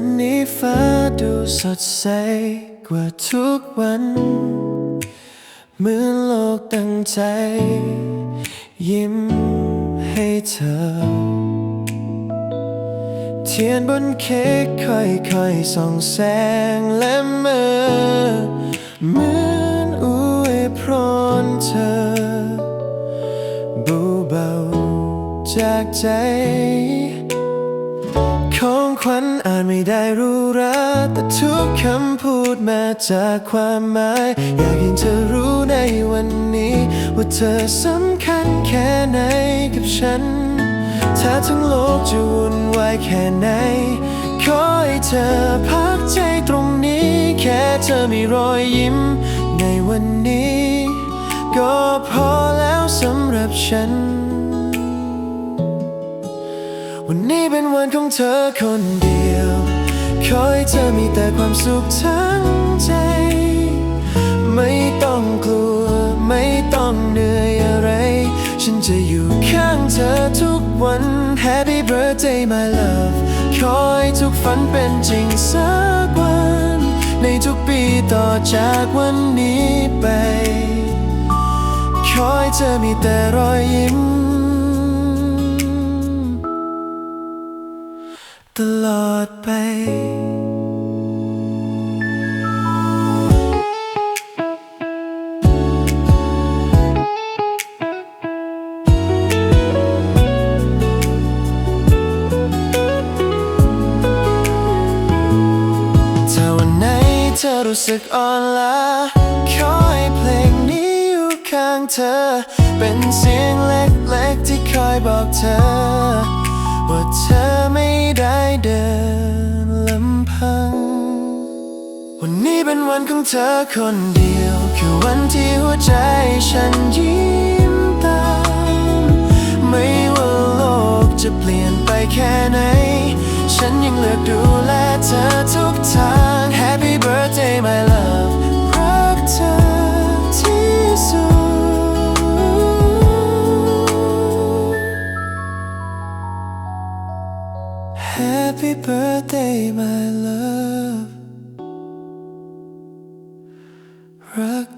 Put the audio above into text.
วันนี้ฟ้าดูสดใสกว่าทุกวันเหมือนโลกตั้งใจ ยิ้มให้เธอ เทียนบนเค้กค่อยๆส่องแสงและเมื่อเหมือนอวยพรเธอเบาจากใจ ขวัญอ่านไม่ได้รู้ราแต่ทุกคำพูดมาจากความหมาย อยากให้เธอรู้ในวันนี้ ว่าเธอสำคัญแค่ไหนกับฉัน ถ้าทั้งโลกจะวุ่นวายแค่ไหน ขอให้เธอพักใจตรงนี้ แค่เธอมีรอยยิ้ม ในวันนี้ ก็พอแล้วสำหรับฉัน วันนี้เป็นวันของเธอคนเดียวขอให้เธอมีแต่ความสุขทั้งใจ ไม่ต้องกลัว ไม่ต้องเหนื่อยอะไร ฉันจะอยู่ข้างเธอทุกวัน Happy birthday my love ขอให้ทุกฝันเป็นจริงสักวัน ในทุกปีต่อจากวันนี้ไปขอให้เธอมีแต่รอยยิ้ม ตลอดไปถ้าวันไหนเธอรู้สึกอ่อนล้าขอให้เพลงนี้อยู่ข้างเธอ เป็นเสียงเล็กๆที่คอยบอกเธอ ว่าเธอไม่ ได้เดินลำพัง วันนี้เป็นวันของเธอคนเดียว คือวันที่หัวใจฉันยิ้มตาม ไม่ว่าโลกจะเปลี่ยนไปแค่ไหน ฉันยังเลือกดู Happy birthday, my love. Rock